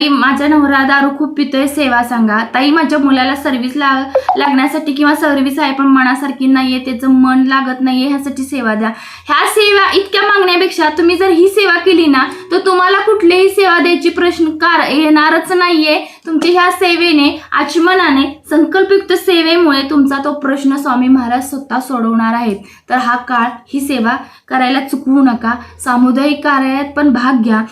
ताई, माझा नवरा दारू खूप पितोय सेवा सांगा. ताई माझ्या मुलाला सर्व्हिस लाग लागण्यासाठी किंवा सर्व्हिस आहे पण मनासारखी नाहीये त्याचं मन लागत नाहीये ह्यासाठी सेवा द्या. ह्या सेवा इतक्या मागण्यापेक्षा तुम्ही जर ही सेवा केली ना तर तुम्हाला कुठलीही सेवा द्यायची प्रश्न कार येणारच नाहीये. तुमच्या ह्या सेवेने आचमनाने संकल्पयुक्त सेवेमुळे तुमचा तो प्रश्न स्वामी महाराज स्वतः सोडवणार आहेत. तर हा काळ ही सेवा करायला चुकवू नका. सामुदायिक कार्यात पण भाग घ्या.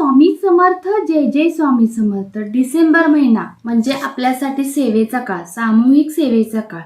स्वामी समर्थ जय जय स्वामी समर्थ. डिसेंबर महिना म्हणजे आपल्यासाठी सेवेचा काळ सामूहिक सेवेचा काळ.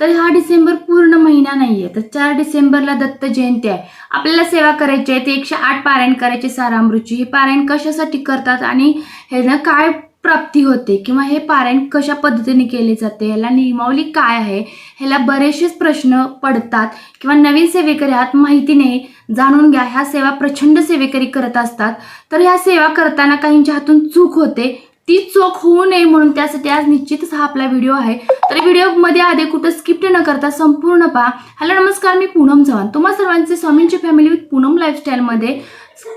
तर हा डिसेंबर पूर्ण महिना नाहीये. तर चार डिसेंबरला दत्त जयंती आहे. आपल्याला सेवा करायची आहे. ते एकशे आठ पारायण करायचे सारामृची हे पारायण कशासाठी करतात आणि ह्यानं काय प्राप्ती होते किंवा हे पारायण कशा पद्धतीने केले जाते? ह्याला नियमावली काय आहे? ह्याला बरेचसेच प्रश्न पडतात किंवा नवीन सेवेकरी आहात माहिती नाही. जाणून घ्या ह्या सेवा प्रचंड सेवेकरी करत असतात. तर ह्या सेवा करताना काहींच्या हातून चूक होते. ती चूक होऊ नये म्हणून त्यासाठी आज निश्चितच हा आपला व्हिडिओ आहे. तर व्हिडिओमध्ये आधी कुठं स्किप्ट न करता संपूर्ण पहा. हॅलो नमस्कार मी पूनम चव्हाण. तुम्हा सर्वांचे स्वामींची फॅमिली विथ पूनम लाईफस्टाईलमध्ये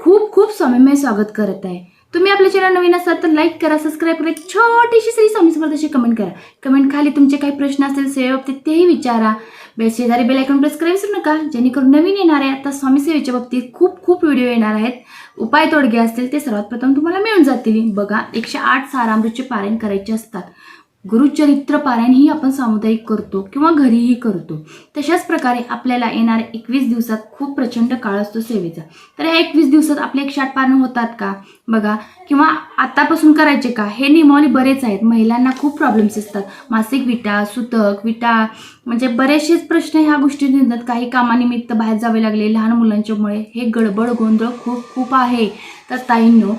खूप खूप स्वामीमय स्वागत करत आहे. तुम्ही आपल्या चॅनल नवीन असाल तर लाईक करा सबस्क्राईब करा एक छोटीशी श्री स्वामी स्पर्धाशी कमेंट करा. कमेंट खाली तुमचे काही प्रश्न असतील सेवेबाबतीत तेही विचारा. बे शेजारी बेल आयकॉन प्रेस करा विसरू नका. जेणेकरून नवीन येणारे आता स्वामी सेवेच्या बाबतीत खूप खूप व्हिडिओ येणार आहेत. उपाय तोडगे असतील ते सर्वात प्रथम तुम्हाला मिळून जातील. बघा एकशे आठ सारामृतचे पारायण करायचे असतात. गुरुचरित्र पारायणही आपण सामुदायिक करतो किंवा घरीही करतो. तशाच प्रकारे आपल्याला येणाऱ्या एकवीस दिवसात खूप प्रचंड काळ असतो सेवेचा. तर या एकवीस दिवसात आपले एक शाट पारणं होतात का? बघा. किंवा आतापासून करायचे का? हे नियमावली बरेच आहेत. महिलांना खूप प्रॉब्लेम्स असतात. मासिक विटा सुतक विटा म्हणजे बरेचसेच प्रश्न ह्या गोष्टी निघतात. काही कामानिमित्त बाहेर जावे लागले. लहान मुलांच्यामुळे हे गडबड गोंधळ खूप खूप आहे. तर ताईंनो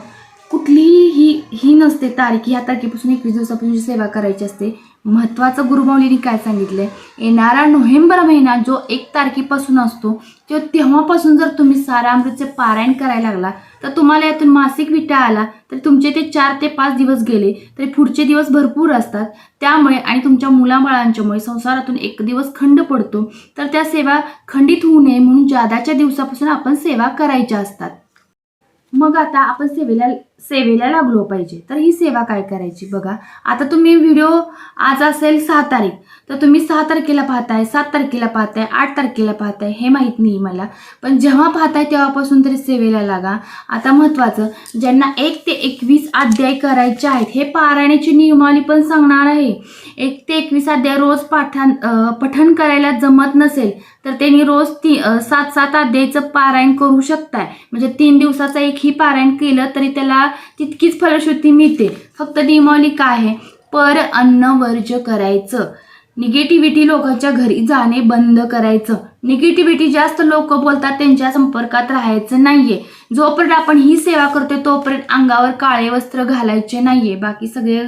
कुठलीही ही ही नसते तारीख ह्या तारखेपासून एकवीस दिवसापासून सेवा करायची असते महत्त्वाचं गुरुमाऊलीने काय सांगितलंय? येणारा नोव्हेंबर महिना जो एक तारखेपासून असतो किंवा तेव्हापासून जर तुम्ही सारामृतचे पारायण करायला लागला तर तुम्हाला यातून मासिक विटा आला तर तुमचे ते चार ते पाच दिवस गेले तरी पुढचे दिवस भरपूर असतात. त्यामुळे आणि तुमच्या मुलाबाळांच्यामुळे संसारातून एक दिवस खंड पडतो. तर त्या सेवा खंडित होऊ नये म्हणून जादाच्या दिवसापासून आपण सेवा करायच्या असतात. मग आता आपण सेवेला सेवेला लागलो पाहिजे. तर ही सेवा काय करायची बघा. आता तुम्ही व्हिडिओ आज असेल सहा तारीख. तर तुम्ही सहा तारखेला पाहताय सात तारखेला पाहताय आठ तारखेला पाहताय हे माहीत नाही मला. पण जेव्हा पाहताय तेव्हापासून तरी सेवेला लागा. आता महत्त्वाचं ज्यांना एक ते एकवीस अध्याय करायचे आहेत हे पारायणाची नियमावली पण सांगणार आहे. एक ते एकवीस अध्याय रोज पाठान पठण करायला जमत नसेल तर त्यांनी रोज ती सात सात अध्यायचं पारायण करू शकताय. म्हणजे तीन दिवसाचं एक ही पारायण केलं तरी त्याला तितकीच फलश्रुती मिळते. फक्त नियमावली काय आहे? पर अन्न वर्ज करायचं. निगेटिव्हिटी लोकांच्या घरी जाणे बंद करायचं. निगेटिव्हिटी जास्त लोक बोलतात त्यांच्या संपर्कात राहायचं नाहीये. जोपर्यंत आपण ही सेवा करतोय तोपर्यंत अंगावर काळे वस्त्र घालायचे नाहीये. बाकी सगळे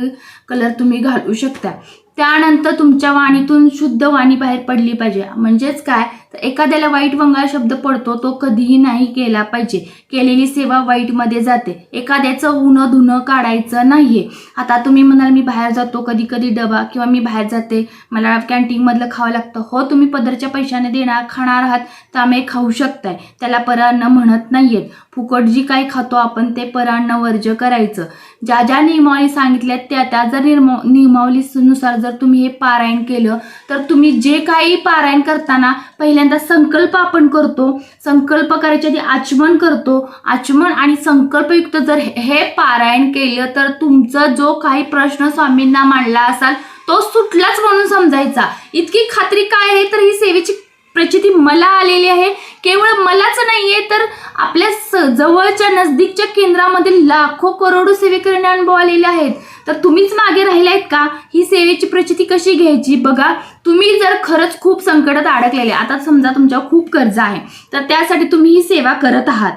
कलर तुम्ही घालू शकता. त्यानंतर तुमच्या वाणीतून शुद्ध वाणी बाहेर पडली पाहिजे. म्हणजेच काय? तर एखाद्याला वाईट वंगाळ शब्द पडतो तो कधीही नाही केला पाहिजे. केलेली सेवा वाईटमध्ये जाते. एखाद्याचं उनं धुणं काढायचं नाहीये. आता तुम्ही म्हणाल मी बाहेर जातो कधी कधी डबा किंवा मी बाहेर जाते. मला कॅन्टीनमधलं खावं लागतं. हो तुम्ही पदरच्या पैशाने देणार खाणार आहात तर आम्ही खाऊ शकताय. त्याला परान्न म्हणत नाहीयेत. फुकट जी काही खातो आपण ते परान्न वर्ज करायचं. ज्या ज्या नियमावली सांगितल्यात त्या त्या जर निर्म नियमावलीनुसार जर तुम्ही हे पारायण केलं तर तुम्ही जे काही पारायण करताना पहिल्यांदा संकल्प आपण करतो. संकल्प करायच्या आधी आचमन करतो. आचमन आणि संकल्पयुक्त जर हे पारायण केलं तर तुमचा जो काही प्रश्न स्वामींना मांडला असाल तो सुटलाच म्हणून समजायचा. इतकी खात्री काय आहे? तर ही सेवेची प्रचिती मला आलेली आहे. केवळ मलाच नाहीये तर आपल्या स- जवळच्या नजदीकच्या केंद्रामधील लाखो करोडो सेवेकरीने अनुभव आलेले आहेत. तर तुम्हीच मागे राहिले आहेत का? ही सेवेची प्रचिती कशी घ्यायची? बघा तुम्ही जर खरंच खूप संकटात अडकलेले आता समजा तुमच्यावर खूप कर्ज आहे तर त्यासाठी तुम्ही ही सेवा करत आहात.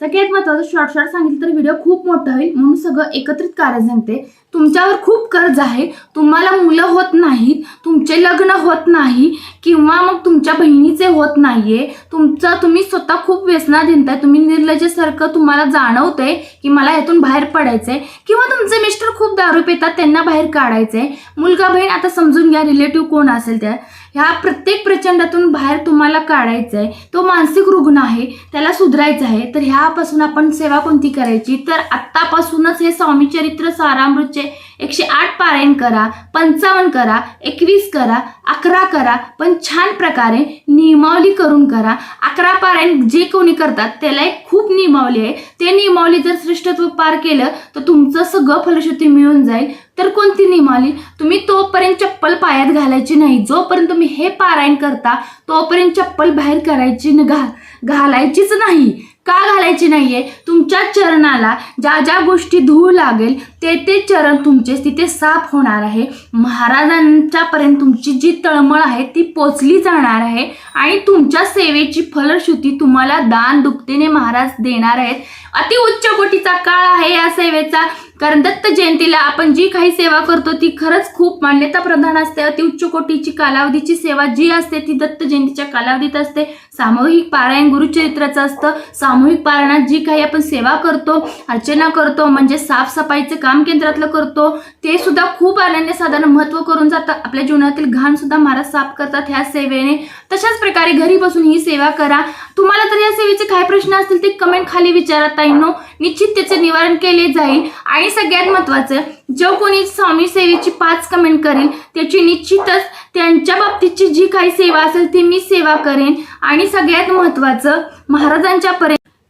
सगळ्यात महत्वाचं शॉर्ट शॉर्ट सांगितलं तर व्हिडिओ खूप मोठा होईल. म्हणून सगळं एकत्रित कार्य सांगते. तुमच्यावर खूप कर्ज आहे. तुम्हाला मुलं होत नाहीत. तुमचे लग्न होत नाही. किंवा मग तुमच्या बहिणीचे होत नाहीये. तुमचं तुम्ही स्वतः खूप व्यसनाधीनताय तुम्ही निर्लजेसारखं तुम्हाला जाणवतंय की मला यातून बाहेर पडायचंय. किंवा तुमचे मिस्टर खूप दारू पितात त्यांना बाहेर काढायचंय. मुलगा बहीण आता समजून घ्या रिलेटिव्ह कोण असेल त्या. ह्या प्रत्येक प्रचंडातून बाहेर तुम्हाला काढायचं आहे तो मानसिक रुग्ण आहे त्याला सुधारायचं आहे. तर ह्यापासून आपण सेवा कोणती करायची? तर आत्तापासूनच हे स्वामी चरित्र सारामृतचे एकशे आठ पारायण करा पंचावन्न करा एकवीस करा अकरा करा पण छान प्रकारे नियमावली करून करा. अकरा पारायण जे कोणी करतात त्याला एक खूप नियमावली आहे. ते नियमावली जर श्रेष्ठत्व पार केलं तर तुमचं सगळं फलश्रुती मिळून जाईल. तर कोणती नियमावली? तुम्ही तोपर्यंत चप्पल पायात घालायची नाही. जोपर्यंत तुम्ही हे पारायण करता तोपर्यंत चप्पल बाहेर करायची न घा घालायचीच नाही. का घालायची नाहीये? तुमच्या चरणाला ज्या ज्या गोष्टी धूळ लागेल ते ते चरण तुमचे तिथे साफ होणार आहे. महाराजांच्यापर्यंत तुमची जी तळमळ आहे ती पोचली जाणार आहे आणि तुमच्या सेवेची फलश्रुती तुम्हाला दान दुपटीने महाराज देणार आहेत. अति उच्च कोटीचा काळ आहे या सेवेचा. कारण दत्त जयंतीला आपण जी काही सेवा करतो ती खरंच खूप मान्यता प्रधान असते. अति उच्च कोटीची कालावधीची सेवा जी असते ती दत्त जयंतीच्या कालावधीत असते. सामूहिक पारायण गुरुचरित्राचं असतं. सामूहिक पारायणात जी काही आपण सेवा करतो अर्चना करतो म्हणजे साफसफाईचं काम केंद्रातलं करतो ते सुद्धा खूप अनन्य साधारण महत्त्व करून जातं. आपल्या जीवनातील घाण सुद्धा महाराज साफ करतात ह्या सेवेने. तशाच प्रकारे घरी बसून ही सेवा करा. तुम्हाला तर या सेवेचे काय प्रश्न असतील ते कमेंट खाली विचारा ताईनो. निश्चित त्याचे निवारण केले जाईल. आणि सगळ्यात महत्त्वाचं जो कोणी स्वामी सेवेची पाच कमेंट करेल त्याची निश्चितच त्यांच्या बाबतीतची जी काही सेवा असेल ती मी सेवा करेन. आणि सगळ्यात महत्त्वाचं महाराजांच्या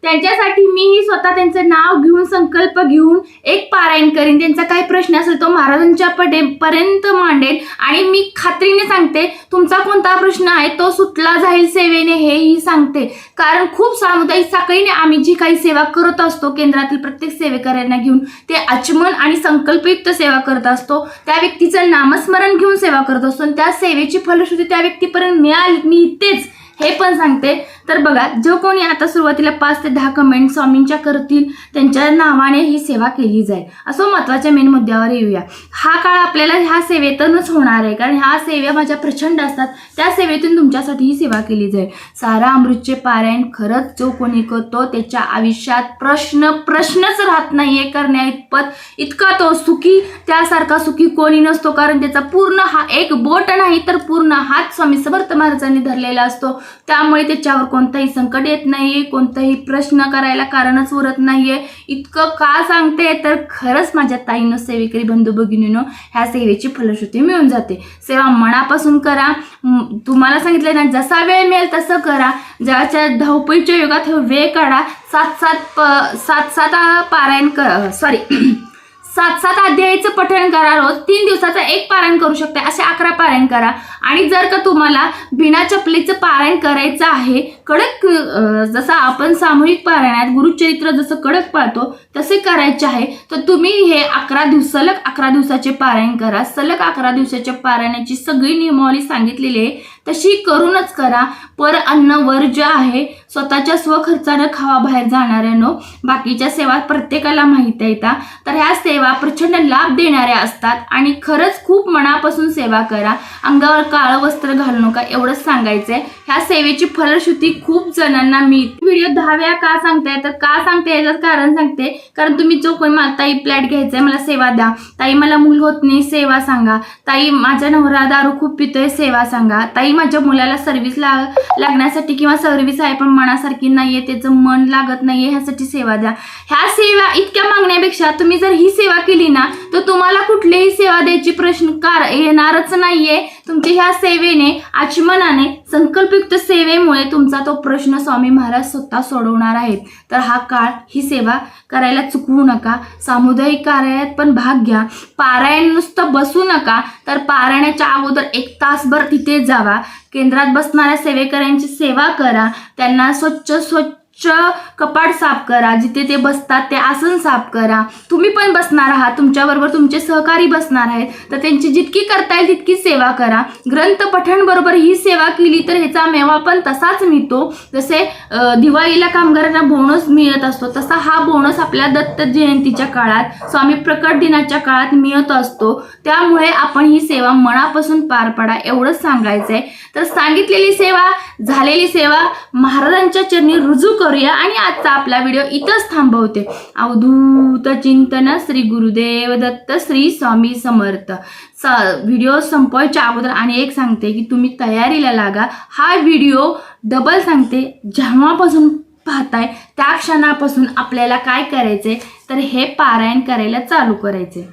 त्यांच्यासाठी मीही स्वतः त्यांचं नाव घेऊन संकल्प घेऊन एक पारायण करीन. त्यांचा काही प्रश्न असेल तो महाराजांच्या पडे पर्यंत मांडेल आणि मी खात्रीने सांगते तुमचा कोणता प्रश्न आहे तो सुटला जाईल सेवेने हेही सांगते. कारण खूप सामुदायिक साखळीने आम्ही जी काही सेवा करत असतो केंद्रातील प्रत्येक सेवेकऱ्यांना घेऊन ते आचमन आणि संकल्पयुक्त सेवा करत असतो. त्या व्यक्तीचं नामस्मरण घेऊन सेवा करत असतो. आणि त्या सेवेची फलश्रुती त्या व्यक्तीपर्यंत मिळाली मी इथेच हे पण सांगते. तर बघा जो कोणी आता सुरुवातीला पाच ते दहा कमेंट स्वामींच्या करतील त्यांच्या नावाने ही सेवा केली जाईल. असं महत्त्वाच्या मेन मुद्द्यावर येऊया. हा काळ आपल्याला ह्या सेवेतूनच होणार आहे. कारण ह्या सेवा माझ्या प्रचंड असतात. त्या सेवेतून तुमच्यासाठी ही सेवा केली जाईल. सारा अमृतचे पारायण खरंच जो कोणी करतो त्याच्या आयुष्यात प्रश्न प्रश्नच राहत नाहीये करण्या इतपत इतका तो सुखी त्यासारखा सुखी कोणी नसतो. कारण त्याचा पूर्ण हा एक बोट नाही तर पूर्ण हात स्वामी समर्थ महाराजांनी धरलेला असतो. त्यामुळे त्याच्यावर कोणताही संकट येत नाहीये कोणताही प्रश्न करायला कारणच उरत नाहीये. इतकं का सांगते? तर खरंच माझ्या ताईनं सेवेकरी बंधू भगिनीनं ह्या सेवेची फलश्रुती मिळून जाते. सेवा मनापासून करा. तुम्हाला सांगितलं ना जसा वेळ मिळेल तसं करा. ज्याच्या धावपळीच्या युगात वेळ काढा. सात सात प सात सात पारायण कर. सॉरी सात सात अध्यायाचं पठण करा रोज. तीन दिवसाचं एक पारायण करू शकता असे अकरा पारायण करा. आणि जर का तुम्हाला बिना चपलीचं पारायण करायचं आहे कडक जसं आपण सामूहिक पारायणात गुरुचरित्र जसं कडक पाळतो तसे करायचे आहे तर तुम्ही हे अकरा दिवस सलग अकरा दिवसाचे पारायण करा. सलग अकरा दिवसाच्या पारायणाची सगळी नियमावली सांगितलेली आहे. तशी करूनच करा. पर अन्न जे आहे स्वतःच्या स्वखर्चानं खावा बाहेर जाणाऱ्यानो बाकीच्या सेवा प्रत्येकाला माहीत येतात तर ह्या सेवा प्रचंड लाभ देणाऱ्या असतात आणि खरंच खूप मनापासून सेवा करा. अंगावर काळं वस्त्र घालू नका एवढंच सांगायचं आहे ह्या सेवेची फलश्रुती खूप जणांना मी व्हिडिओ दहा वेळा का सांगताय? तर का सांगते याचं कारण सांगते. कारण तुम्ही जो कोणी मला ताई प्लॅट आहे मला सेवा द्या. ताई मला मूल होत नाही सेवा सांगा. ताई माझा नवरा दारू खूप पितोय सेवा सांगा. ताई माझ्या मुलाला सर्व्हिस लाग लागण्यासाठी किंवा सर्व्हिस आहे पण मनासारखी नाहीये त्याचं मन लागत नाहीये ह्यासाठी सेवा द्या. ह्या सेवा इतक्या मागण्यापेक्षा तुम्ही जर ही सेवा केली ना तर तुम्हाला कुठलीही सेवा द्यायची प्रश्न कार येणारच नाहीये. तुमच्या ह्या सेवेने आचमनाने संकल्पयुक्त सेवेमुळे तुमचा तो प्रश्न स्वामी महाराज स्वतः सोडवणार आहेत. तर हा काळ ही सेवा करायला चुकवू नका. सामुदायिक कार्यालयात पण भाग घ्या. पारायण नुसतं बसू नका. तर पारायणाच्या अगोदर एक तासभर तिथे जावा. केंद्रात बसणाऱ्या सेवेकऱ्यांची सेवा करा. त्यांना स्वच्छ स्वच्छ कपाट साफ करा. जिथे ते बसतात ते आसन साफ करा. तुम्ही पण बसणार आहात. तुमच्याबरोबर तुमचे सहकारी बसणार आहेत. तर त्यांची जितकी करता येईल तितकी सेवा करा. ग्रंथ पठणबरोबर ही सेवा केली तर ह्याचा मेवा पण तसाच मिळतो. जसे दिवाळीला कामगारांना बोनस मिळत असतो तसा हा बोनस आपल्या दत्त जयंतीच्या काळात स्वामी प्रकट दिनाच्या काळात मिळत असतो. त्यामुळे आपण ही सेवा मनापासून पार पाडा एवढंच सांगायचं आहे तर सांगितलेली सेवा झालेली सेवा महाराजांच्या चरणी रुजू कर. करूया आणि आजचा आपला व्हिडिओ इथंच थांबवते. अवधूत चिंतन श्री गुरुदेव दत्त श्री स्वामी समर्थ. स व्हिडिओ संपवायच्या अगोदर आणि एक सांगते की तुम्ही तयारीला लागा. हा व्हिडिओ डबल सांगते. जेव्हापासून पाहताय त्या क्षणापासून आपल्याला काय करायचे तर हे पारायण करायला चालू करायचे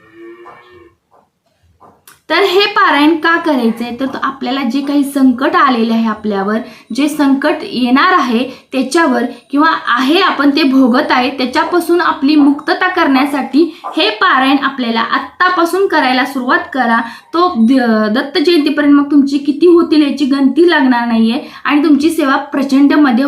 तर हे पारायण का करायचंय? तर आपल्याला जे काही संकट आलेले आहे आपल्यावर जे संकट येणार आहे त्याच्यावर किंवा आहे आपण ते भोगत आहे त्याच्यापासून आपली मुक्तता करण्यासाठी हे पारायण आपल्याला आत्तापासून करायला सुरुवात करा. तो द- दत्त जयंतीपर्यंत मग तुमची किती होतील याची गणती लागणार नाहीये आणि तुमची सेवा प्रचंडमध्ये